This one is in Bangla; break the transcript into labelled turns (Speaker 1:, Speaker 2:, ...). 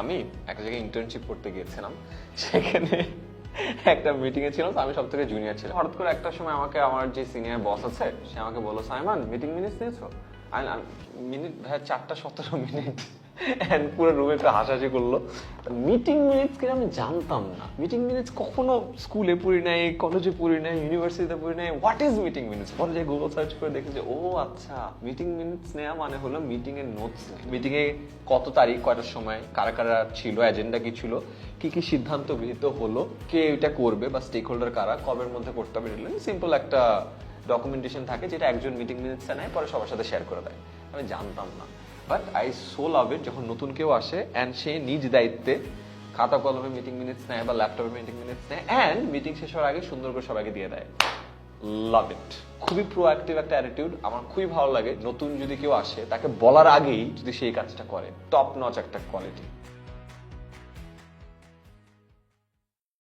Speaker 1: আমি একটা জায়গায় ইন্টার্নশিপ করতে গিয়েছিলাম, সেখানে একটা মিটিংয়ে ছিলাম আমি সব থেকে জুনিয়র ছিলাম। হঠাৎ করে একটা সময় আমাকে, আমার যে সিনিয়র বস আছে, সে আমাকে বলল, সাইমান মিটিং মিনিটস নিয়েছো মিনিট ভাই চারটা সতেরো মিনিট And পুরো রুমে একটু হাসাহাসি করল। মিটিং মিনিটস কি আমি জানতাম না। মিটিং মিনিটস কখনো স্কুলে পড়ি নাই কলেজে পড়ি নাই ইউনিভার্সিটিতে পড়ি নাই। হোয়াট ইজ মিটিং মিনিটস পরে যে গুগল সার্চ করে দেখি যে, ও আচ্ছা মিটিং মিনিটস নেওয়া মানে হলো মিটিং এর নোটস মিটিং এ কত তারিখ, কয়টার সময়, কারা কারা ছিল এজেন্ডা কি ছিল, কি কি সিদ্ধান্ত গৃহীত হলো, কে এটা করবে বা স্টেক হোল্ডার কারা, কবের মধ্যে করতে হবে সিম্পল একটা ডকুমেন্টেশন থাকে যেটা একজন মিটিং মিনিটসে নেয়, পরে সবার সাথে শেয়ার করে দেয়। আমি জানতাম না। But I so love it যখন নতুন কেউ আসে অ্যান্ড সে নিজ দায়িত্বে খাতা, কলমে মিটিং মিনিটস নেয় বা ল্যাপটপে মিটিং মিনিটস নেয় অ্যান্ড মিটিং শেষ হওয়ার আগে সুন্দর করে সবাইকে দিয়ে দেয়। লাভ ইট খুবই প্রোঅ্যাক্টিভ একটা অ্যাটিটিউড আমার খুবই ভালো লাগে। নতুন যদি কেউ আসে, তাকে বলার আগেই যদি সেই কাজটা করে টপ নচ একটা কোয়ালিটি